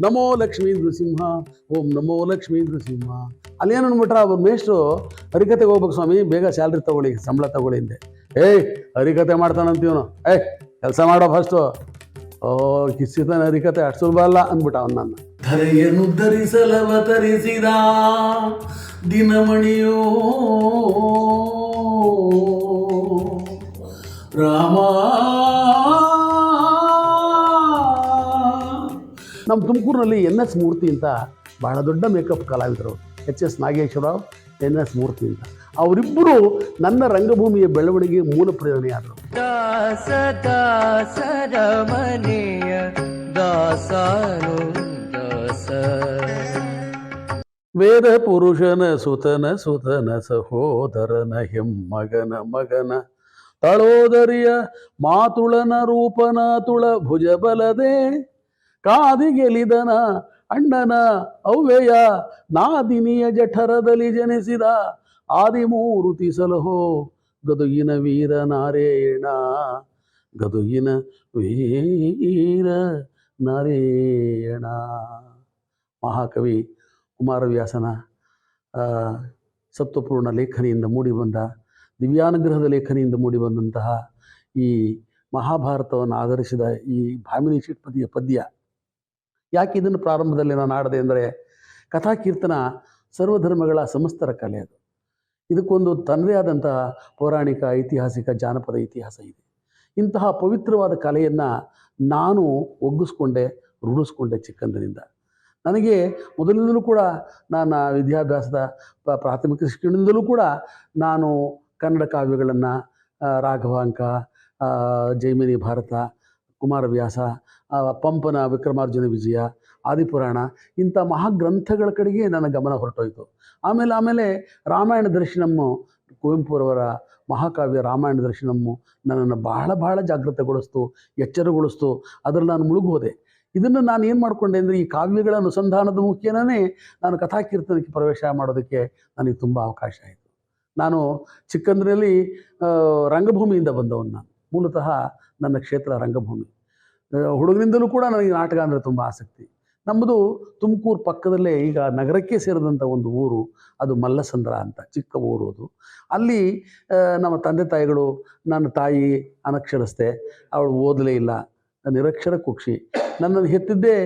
ನಮೋ ಲಕ್ಷ್ಮೀ ನೃಸಿಂಹ, ಓಂ ನಮೋ ಲಕ್ಷ್ಮೀ ನೃಸಿಂಹ. ಅಲ್ಲೇನು ಅನ್ಬಿಟ್ರೆ ಅವ್ರ ಮೇಷ್ಟ್ರು ಹರಿಕತೆಗೆ ಹೋಗ್ಬೇಕು ಸ್ವಾಮಿ, ಬೇಗ ಸ್ಯಾಲ್ರಿ ತಗೊಳ್ಳಿ, ಸಂಬಳ ತಗೊಳ್ಳಿ ಹಿಂದೆ ಏಯ್ ಹರಿಕತೆ ಮಾಡ್ತಾನಂತೀವನು ಏಯ್, ಕೆಲಸ ಮಾಡೋ ಫಸ್ಟು ಓ, ಕಿಸಿತನ ಹರಿಕತೆ ಅಷ್ಟು ಸುಲಭ ಅಲ್ಲ ಅಂದ್ಬಿಟ್ಟ ಅವನು ನನ್ನ. ಧರೆಯನ್ನು ಧರಿಸಲವತರಿಸಿದ ದಿನಮಣಿಯೋ. ರಾಮ. ನಮ್ಮ ತುಮಕೂರಿನಲ್ಲಿ ಎನ್ ಎಸ್ ಮೂರ್ತಿ ಅಂತ ಬಹಳ ದೊಡ್ಡ ಮೇಕಪ್ ಕಲಾವಿದರು. H S Nageshwara Rao N S Murthy ಅಂತ. ಅವರಿಬ್ಬರು ನನ್ನ ರಂಗಭೂಮಿಯ ಬೆಳವಣಿಗೆ ಮೂಲ ಪ್ರೇರಣೆಯಾದರು. ವೇದ ಪುರುಷನ ಸುತನ ಸುತನ ಸಹೋದರನ ಹೆಮ್ಮಗನ ಮಗನ. ತಳೋದರಿಯ ಮಾತುಳನ ರೂಪನ ತುಳ ಭುಜಬಲದೆ ಕಾದಿಗೆಲಿದನ ಅಣ್ಣನ ಅವ್ವೆಯ ನಾದಿನಿಯ ಜಠರದಲ್ಲಿ ಜನಿಸಿದ ಆದಿಮೂರುತಿ ಸಲಹೋ ಗದುಗಿನ ವೀರ ನಾರೇಣ, ಗದುಗಿನ ವೀರ ನಾರೇಣ. ಮಹಾಕವಿ ಕುಮಾರವ್ಯಾಸನ ಸತ್ವಪೂರ್ಣ ಲೇಖನಿಯಿಂದ ಮೂಡಿಬಂದ ದಿವ್ಯಾನುಗ್ರಹದ ಲೇಖನಿಯಿಂದ ಮೂಡಿಬಂದಂತಹ ಈ ಮಹಾಭಾರತವನ್ನು ಆಧರಿಸಿದ ಈ ಭಾಮಿನಿ ಷಟ್ಪದಿಯ ಪದ್ಯ ಯಾಕೆ ಇದನ್ನು ಪ್ರಾರಂಭದಲ್ಲಿ ನಾನು ಆಡದೆ ಅಂದರೆ ಕಥಾಕೀರ್ತನ ಸರ್ವಧರ್ಮಗಳ ಸಮಸ್ತರ ಕಲೆ ಅದು. ಇದಕ್ಕೊಂದು ತನ್ನದೇ ಆದಂತಹ ಪೌರಾಣಿಕ ಐತಿಹಾಸಿಕ ಜಾನಪದ ಇತಿಹಾಸ ಇದೆ. ಇಂತಹ ಪವಿತ್ರವಾದ ಕಲೆಯನ್ನು ನಾನು ಒಗ್ಗಿಸ್ಕೊಂಡೆ, ರೂಢಿಸ್ಕೊಂಡೆ ಚಿಕ್ಕಂದಿನಿಂದ. ನನಗೆ ಮೊದಲಿಂದಲೂ ಕೂಡ ನಾನು ವಿದ್ಯಾಭ್ಯಾಸದ ಪ್ರಾಥಮಿಕ ಶಿಕ್ಷಣದಿಂದಲೂ ಕೂಡ ನಾನು ಕನ್ನಡ ಕಾವ್ಯಗಳನ್ನು ರಾಘವಾಂಕ ಜೈಮಿನಿ ಭಾರತ ಕುಮಾರವ್ಯಾಸ ಪಂಪನ ವಿಕ್ರಮಾರ್ಜುನ ವಿಜಯ, ಆದಿಪುರಾಣ, ಇಂಥ ಮಹಾಗ್ರಂಥಗಳ ಕಡೆಗೆ ನನ್ನ ಗಮನ ಹೊರಟೋಯ್ತು. ಆಮೇಲೆ ಆಮೇಲೆ ರಾಮಾಯಣ ದರ್ಶನಮ್ಮು, ಕುವೆಂಪುರವರ ಮಹಾಕಾವ್ಯ ರಾಮಾಯಣ ದರ್ಶನಮ್ಮು ನನ್ನನ್ನು ಬಹಳ ಬಹಳ ಜಾಗೃತಗೊಳಿಸ್ತು, ಎಚ್ಚರಗೊಳಿಸ್ತು, ಅದರಲ್ಲಿ ನಾನು ಮುಳುಗೋದೆ ಇದನ್ನು ನಾನು ಏನು ಮಾಡಿಕೊಂಡೆ ಅಂದರೆ, ಈ ಕಾವ್ಯಗಳ ಅನುಸಂಧಾನದ ಮುಖ್ಯನೇ ನಾನು ಕಥಾಕೀರ್ತನಕ್ಕೆ ಪ್ರವೇಶ ಮಾಡೋದಕ್ಕೆ ನನಗೆ ತುಂಬ ಅವಕಾಶ ಆಯಿತು. ನಾನು ಚಿಕ್ಕಂದ್ರಲ್ಲಿ ರಂಗಭೂಮಿಯಿಂದ ಬಂದವನು ನಾನು. ಮೂಲತಃ ನನ್ನ ಕ್ಷೇತ್ರ ರಂಗಭೂಮಿ. ಹುಡುಗನಿಂದಲೂ ಕೂಡ ನನಗೆ ನಾಟಕ ಅಂದರೆ ತುಂಬ ಆಸಕ್ತಿ. ನಮ್ಮದು ತುಮಕೂರು ಪಕ್ಕದಲ್ಲೇ ಈಗ ನಗರಕ್ಕೆ ಸೇರಿದಂಥ ಒಂದು ಊರು, ಅದು ಮಲ್ಲಸಂದ್ರ ಅಂತ, ಚಿಕ್ಕ ಊರು ಅದು. ಅಲ್ಲಿ ನಮ್ಮ ತಂದೆ ತಾಯಿಗಳು, ನನ್ನ ತಾಯಿ ಅನಕ್ಷರಸ್ಥೆ, ಅವಳು ಓದಲೇ ಇಲ್ಲ ನಿರಕ್ಷರ ಕುಕ್ಷಿ. ನನ್ನನ್ನು ಹೆತ್ತಿದ್ದೇ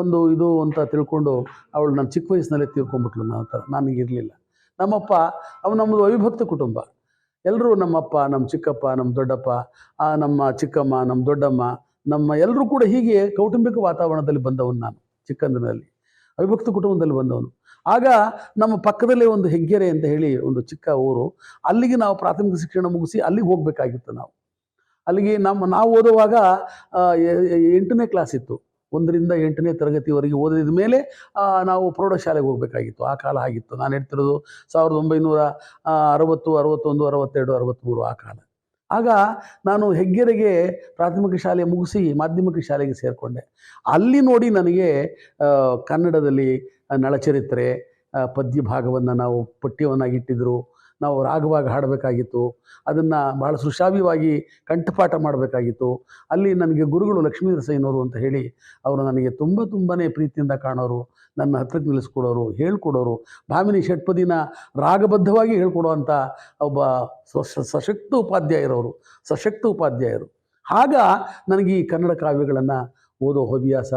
ಒಂದು ಇದು ಅಂತ ತಿಳ್ಕೊಂಡು ಅವಳು ನನ್ನ ಚಿಕ್ಕ ವಯಸ್ಸಿನಲ್ಲೇ ತೀರ್ಕೊಂಡ್ಬಿಟ್ಲು ನನ್ನ ಹತ್ರ. ನನಗಿರಲಿಲ್ಲ. ನಮ್ಮಪ್ಪ, ಅವ ನಮ್ಮದು ಅವಿಭಕ್ತ ಕುಟುಂಬ. ಎಲ್ಲರೂ ನಮ್ಮಪ್ಪ ನಮ್ಮ ಚಿಕ್ಕಪ್ಪ ನಮ್ಮ ದೊಡ್ಡಪ್ಪ ಆ, ನಮ್ಮ ಚಿಕ್ಕಮ್ಮ ನಮ್ಮ ದೊಡ್ಡಮ್ಮ ನಮ್ಮ ಎಲ್ಲರೂ ಕೂಡ ಹೀಗೆ ಕೌಟುಂಬಿಕ ವಾತಾವರಣದಲ್ಲಿ ಬಂದವನು ನಾನು ಚಿಕ್ಕಂದಿನಲ್ಲಿ. ಅವಿಭಕ್ತ ಕುಟುಂಬದಲ್ಲಿ ಬಂದವನು. ಆಗ ನಮ್ಮ ಪಕ್ಕದಲ್ಲೇ ಒಂದು ಹೆಗ್ಗೆರೆ ಅಂತ ಹೇಳಿ ಒಂದು ಚಿಕ್ಕ ಊರು ಅಲ್ಲಿಗೆ ನಾವು ಪ್ರಾಥಮಿಕ ಶಿಕ್ಷಣ ಮುಗಿಸಿ ಅಲ್ಲಿಗೆ ಹೋಗಬೇಕಾಗಿತ್ತು ನಾವು. ಅಲ್ಲಿಗೆ ನಮ್ಮ ನಾವು ಓದುವಾಗ ಎಂಟನೇ ಕ್ಲಾಸ್ ಇತ್ತು. ಒಂದರಿಂದ ಎಂಟನೇ ತರಗತಿವರೆಗೆ ಓದಿದ ಮೇಲೆ ನಾವು ಪ್ರೌಢಶಾಲೆಗೆ ಹೋಗಬೇಕಾಗಿತ್ತು. ಆ ಕಾಲ ಆಗಿತ್ತು. ನಾನು ಹೇಳ್ತಿರೋದು ಸಾವಿರದ ಒಂಬೈನೂರ ಅರವತ್ತು, ಅರವತ್ತೊಂದು, ಅರವತ್ತೆರಡು ಅರವತ್ತ್ಮೂರು ಆ ಕಾಲ. ಆಗ ನಾನು ಹೆಗ್ಗೆರೆಗೆ ಪ್ರಾಥಮಿಕ ಶಾಲೆ ಮುಗಿಸಿ ಮಾಧ್ಯಮಿಕ ಶಾಲೆಗೆ ಸೇರಿಕೊಂಡೆ. ಅಲ್ಲಿ ನೋಡಿ ನನಗೆ ಕನ್ನಡದಲ್ಲಿ ನಳಚರಿತ್ರೆ ಪದ್ಯ ಭಾಗವನ್ನು ನಾವು ಪಠ್ಯವನ್ನಾಗಿಟ್ಟಿದ್ರು ನಾವು ರಾಗವಾಗಿ ಹಾಡಬೇಕಾಗಿತ್ತು, ಅದನ್ನು ಬಹಳ ಸುಶಾವ್ಯವಾಗಿ ಕಂಠಪಾಠ ಮಾಡಬೇಕಾಗಿತ್ತು. ಅಲ್ಲಿ ನನಗೆ ಗುರುಗಳು ಲಕ್ಷ್ಮೀ ರಸಯ್ಯನವರು ಅಂತ ಹೇಳಿ, ಅವರು ನನಗೆ ತುಂಬ ತುಂಬನೇ ಪ್ರೀತಿಯಿಂದ ಕಾಣೋರು, ನನ್ನ ಹತ್ರಕ್ಕೆ ನಿಲ್ಲಿಸ್ಕೊಡೋರು, ಹೇಳ್ಕೊಡೋರು. ಭಾಮಿನಿ ಷಟ್ಪದಿನ ರಾಗಬದ್ಧವಾಗಿ ಹೇಳ್ಕೊಡುವಂಥ ಒಬ್ಬ ಸಶಕ್ತ ಉಪಾಧ್ಯಾಯರವರು, ಸಶಕ್ತ ಉಪಾಧ್ಯಾಯರು. ಆಗ ನನಗೆ ಈ ಕನ್ನಡ ಕಾವ್ಯಗಳನ್ನು ಓದೋ ಹವ್ಯಾಸ,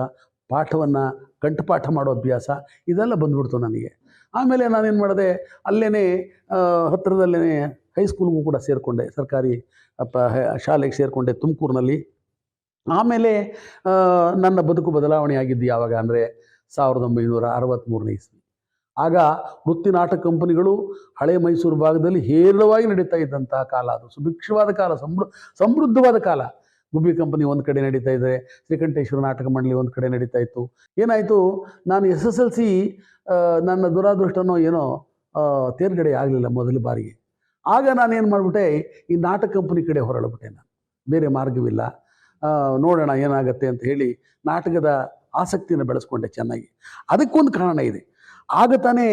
ಪಾಠವನ್ನು, ಕಂಠಪಾಠ ಮಾಡೋ ಅಭ್ಯಾಸ, ಇದೆಲ್ಲ ಬಂದ್ಬಿಡ್ತು ನನಗೆ. ಆಮೇಲೆ ನಾನೇನು ಮಾಡಿದೆ ಅಲ್ಲೇ ಹತ್ತಿರದಲ್ಲೇ ಹೈಸ್ಕೂಲ್ಗೂ ಕೂಡ ಸೇರಿಕೊಂಡೆ, ಸರ್ಕಾರಿ ಪ ಶಾಲೆಗೆ ಸೇರಿಕೊಂಡೆ ತುಮಕೂರಿನಲ್ಲಿ. ಆಮೇಲೆ ನನ್ನ ಬದುಕು ಬದಲಾವಣೆ ಆಗಿದ್ದು ಯಾವಾಗ ಅಂದರೆ ಸಾವಿರದ ಒಂಬೈನೂರ ಅರವತ್ತ್ಮೂರನೇ ಇಸ್ವಿ. ಆಗ ವೃತ್ತಿ ನಾಟಕ ಕಂಪನಿಗಳು ಹಳೆ ಮೈಸೂರು ಭಾಗದಲ್ಲಿ ಹೇರಳವಾಗಿ ನಡೀತಾ ಇದ್ದಂತಹ ಕಾಲ, ಅದು ಸುಭಿಕ್ಷವಾದ ಕಾಲ, ಸಮೃ, ಸಮೃದ್ಧವಾದ ಕಾಲ. ಗುಬ್ಬಿ ಕಂಪನಿ ಒಂದು ಕಡೆ ನಡೀತಾ ಇದೆ, ಶ್ರೀಕಂಠೇಶ್ವರ ನಾಟಕ ಮಂಡಳಿ ಒಂದು ಕಡೆ ನಡೀತಾ ಇತ್ತು. ಏನಾಯಿತು? ನಾನು ಎಸ್ ಎಸ್ ಎಲ್ ಸಿ ನನ್ನ ದುರಾದೃಷ್ಟನೋ ಏನೋ ತೇರ್ಗಡೆ ಆಗಲಿಲ್ಲ ಮೊದಲ ಬಾರಿಗೆ. ಆಗ ನಾನೇನು ಮಾಡಿಬಿಟ್ಟೆ? ಈ ನಾಟಕ ಕಂಪನಿ ಕಡೆ ಹೊರಳಬಿಟ್ಟೆ ನಾನು. ಬೇರೆ ಮಾರ್ಗವಿಲ್ಲ. ನೋಡೋಣ ಏನಾಗುತ್ತೆ ಅಂತ ಹೇಳಿ ನಾಟಕದ ಆಸಕ್ತಿಯನ್ನು ಬೆಳೆಸ್ಕೊಂಡೆ ಚೆನ್ನಾಗಿ. ಅದಕ್ಕೊಂದು ಕಾರಣ ಇದೆ. ಆಗ ತಾನೇ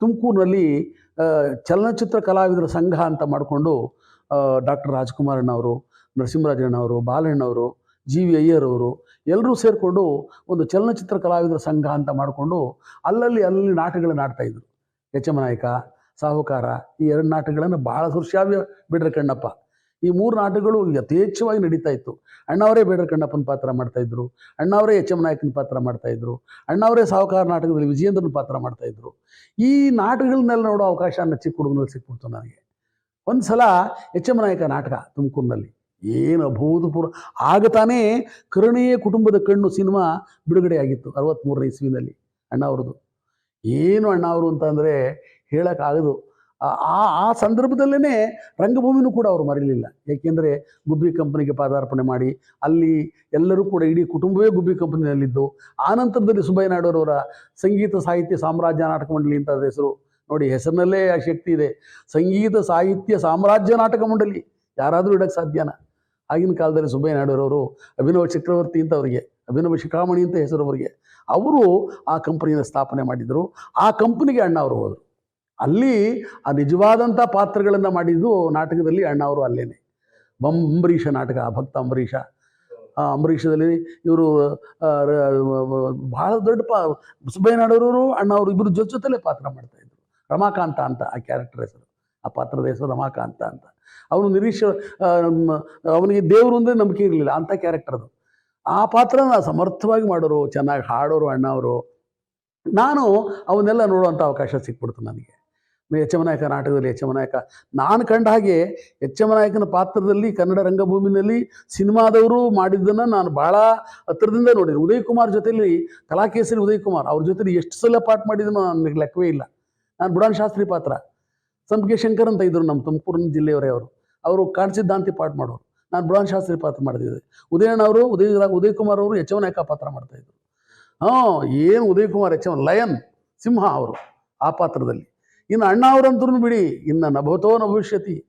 ತುಮಕೂರಿನಲ್ಲಿ ಚಲನಚಿತ್ರ ಕಲಾವಿದರ ಸಂಘ ಅಂತ ಮಾಡಿಕೊಂಡು ಡಾಕ್ಟರ್ ರಾಜ್ಕುಮಾರಣ್ಣವರು ನರಸಿಂಹರಾಜಣ್ಣವರು ಬಾಲಣ್ಣವರು, ಜಿ ವಿ ಅಯ್ಯರವರು ಎಲ್ಲರೂ ಸೇರಿಕೊಂಡು ಒಂದು ಚಲನಚಿತ್ರ ಕಲಾವಿದರ ಸಂಘ ಅಂತ ಮಾಡಿಕೊಂಡು ಅಲ್ಲಲ್ಲಿ ಅಲ್ಲಿ ನಾಟಕಗಳನ್ನು ಆಡ್ತಾ ಇದ್ರು. ಯಚಮನಾಯಕ ಸಾಹುಕಾರ, ಈ ಎರಡು ನಾಟಕಗಳನ್ನು ಬಹಳ ಸುರ್ಶ್ಯಾವ್ಯ ಬಿಡ್ರೆ ಕಣ್ಣಪ್ಪ. ಈ ಮೂರು ನಾಟಕಗಳು ಯಥೇಚ್ಛವಾಗಿ ನಡೀತಾ ಇತ್ತು. ಅಣ್ಣವರೇ ಬೇಡರ ಕಣ್ಣಪ್ಪನ ಪಾತ್ರ ಮಾಡ್ತಾ ಇದ್ರು. ಅಣ್ಣವರೇ ಎಚ್ ಎಂ ನಾಯಕನ ಪಾತ್ರ ಮಾಡ್ತಾ ಇದ್ರು. ಅಣ್ಣವರೇ ಸಾಹುಕಾರ ನಾಟಕದಲ್ಲಿ ವಿಜಯೇಂದ್ರನ ಪಾತ್ರ ಮಾಡ್ತಾ ಇದ್ರು. ಈ ನಾಟಕಗಳನ್ನೆಲ್ಲ ನೋಡೋ ಅವಕಾಶ ನನ್ನ ಚಿಕ್ಕ ಹುಡುಗನಲ್ಲಿ ಸಿಕ್ಬಿಡ್ತು ನನಗೆ. ಒಂದು ಸಲ ಎಚ್ ಎಂ ನಾಯಕ ನಾಟಕ ತುಮಕೂರಿನಲ್ಲಿ. ಏನು ಅಭೂತಪೂರ್ವ, ಆಗ ತಾನೇ ಕರುಣೆಯ ಕುಟುಂಬದ ಕಣ್ಣು ಸಿನಿಮಾ ಬಿಡುಗಡೆಯಾಗಿತ್ತು ಅರವತ್ತ್ಮೂರನೇ ಇಸ್ವಿನಲ್ಲಿ ಅಣ್ಣ ಅವ್ರದ್ದು. ಏನು ಅಣ್ಣ ಅವರು ಅಂತಂದರೆ ಹೇಳೋಕ್ಕಾಗದು ಆ, ಆ- ಆ ಸಂದರ್ಭದಲ್ಲೇ ರಂಗಭೂಮಿನೂ ಕೂಡ ಅವರು ಮರೀಲಿಲ್ಲ. ಏಕೆಂದರೆ ಗುಬ್ಬಿ ಕಂಪನಿಗೆ ಪಾದಾರ್ಪಣೆ ಮಾಡಿ, ಅಲ್ಲಿ ಎಲ್ಲರೂ ಕೂಡ ಇಡೀ ಕುಟುಂಬವೇ ಗುಬ್ಬಿ ಕಂಪನಿಯಲ್ಲಿದ್ದು. ಆನಂತರದಲ್ಲಿ ಸುಬ್ಬಯ್ಯ ನಾಯ್ಡುರವರ ಸಂಗೀತ, ಸಾಹಿತ್ಯ, ಸಾಮ್ರಾಜ್ಯ ನಾಟಕ ಮಂಡಳಿ ಅಂತ ಅದ್ರ ಹೆಸರು ನೋಡಿ, ಹೆಸರಿನಲ್ಲೇ ಆ ಶಕ್ತಿ ಇದೆ. ಸಂಗೀತ, ಸಾಹಿತ್ಯ, ಸಾಮ್ರಾಜ್ಯ ನಾಟಕ ಮಂಡಳಿ. ಯಾರಾದರೂ ಇಡಕ್ಕೆ ಸಾಧ್ಯನ? ಆಗಿನ ಕಾಲದಲ್ಲಿ ಸುಬ್ಬಯ್ಯ ನಾಯ್ಡುರವರು ಅಭಿನವ ಚಕ್ರವರ್ತಿ ಅಂತ ಅವರಿಗೆ, ಅಭಿನವ ಶಿಖಾಮಣಿ ಅಂತ ಹೆಸರು ಅವರಿಗೆ, ಅವರು ಆ ಕಂಪನಿಯನ್ನು ಸ್ಥಾಪನೆ ಮಾಡಿದರು. ಆ ಕಂಪನಿಗೆ ಅಣ್ಣ ಅವರು ಹೋದರು. ಅಲ್ಲಿ ಆ ನಿಜವಾದಂಥ ಪಾತ್ರಗಳನ್ನು ಮಾಡಿದ್ದು ನಾಟಕದಲ್ಲಿ ಅಣ್ಣ ಅವರು ಅಲ್ಲೇನೆ. ಬಂ ಅಂಬರೀಷ ನಾಟಕ, ಭಕ್ತ ಅಂಬರೀಷ. ಅಂಬರೀಷದಲ್ಲಿ ಇವರು ಭಾಳ ದೊಡ್ಡ ಪಾ ಸುಬ್ಬಯ್ಯ ನಾಡೋರವರು ಅಣ್ಣ ಅವರು ಇಬ್ಬರು ಜೊತೆ ಜೊತೆಲೇ ಪಾತ್ರ ಮಾಡ್ತಾಯಿದ್ರು ರಮಾಕಾಂತ ಅಂತ ಆ ಕ್ಯಾರೆಕ್ಟರ್ ಹೆಸರು. ಆ ಪಾತ್ರದ ಹೆಸರು ರಮಾಕಾಂತ ಅಂತ. ಅವನು ನಿರೀಕ್ಷ ಅವನಿಗೆ ದೇವರು ಅಂದರೆ ನಂಬಿಕೆ ಇರಲಿಲ್ಲ ಅಂಥ ಕ್ಯಾರೆಕ್ಟರ್ ಅದು. ಆ ಪಾತ್ರನ ಸಮರ್ಥವಾಗಿ ಮಾಡೋರು, ಚೆನ್ನಾಗಿ ಹಾಡೋರು, ಅಣ್ಣವರು, ನಾನು ಅವನ್ನೆಲ್ಲ ನೋಡುವಂಥ ಅವಕಾಶ ಸಿಕ್ಬಿಡ್ತು ನನಗೆ. ಎಚ್ ಎಂ ನಾಯಕ ನಾಟಕದಲ್ಲಿ, ಎಚ್ ಎಂ ನಾಯಕ, ನಾನು ಕಂಡ ಹಾಗೆ ಎಚ್ ಎಂ ನಾಯಕನ ಪಾತ್ರದಲ್ಲಿ ಕನ್ನಡ ರಂಗಭೂಮಿನಲ್ಲಿ ಸಿನಿಮಾದವರು ಮಾಡಿದ್ದನ್ನು ನಾನು ಭಾಳ ಹತ್ತಿರದಿಂದ ನೋಡಿದ್ದೀನಿ ಉದಯ್ ಕುಮಾರ್ ಜೊತೆಯಲ್ಲಿ ಕಲಾಕೇಸರಿ ಉದಯ್ ಕುಮಾರ್, ಅವ್ರ ಜೊತೆಲಿ ಎಷ್ಟು ಸಲ ಪಾಠ ಮಾಡಿದನೋ ನನಗೆ ಲೆಕ್ಕವೇ ಇಲ್ಲ. ನಾನು ಬುಡಾನ್ ಶಾಸ್ತ್ರಿ ಪಾತ್ರ. ಸಂಪಿಗೆ ಶಂಕರ್ ಅಂತ ಇದ್ದರು ನಮ್ಮ ತುಮಕೂರಿನ ಜಿಲ್ಲೆಯವರೇ ಅವರು. ಅವರು ಕಾಣಸಿದ್ಧಾಂತಿ ಪಾಠ ಮಾಡೋರು. ನಾನು ಬುಡಾನ್ ಶಾಸ್ತ್ರಿ ಪಾತ್ರ ಮಾಡ್ತಿದ್ದೆ. ಉದಯಣ್ಣ ಅವರು, ಉದಯ ಉದಯ್ ಕುಮಾರ್ ಅವರು ಯಚವನಾಯಕ ಪಾತ್ರ ಪಾತ್ರ ಮಾಡ್ತಾಯಿದ್ರು ಹಾಂ, ಏನು ಉದಯ್ ಕುಮಾರ್ ಯಚವನ್ ಲಯನ್, ಸಿಂಹ ಅವರು ಆ ಪಾತ್ರದಲ್ಲಿ. ಇನ್ನು ಅಣ್ಣ ಅವರಂತೂ ಬಿಡಿ. ಇನ್ನು ನಭತೋ ನಭವಿಷ್ಯತಿ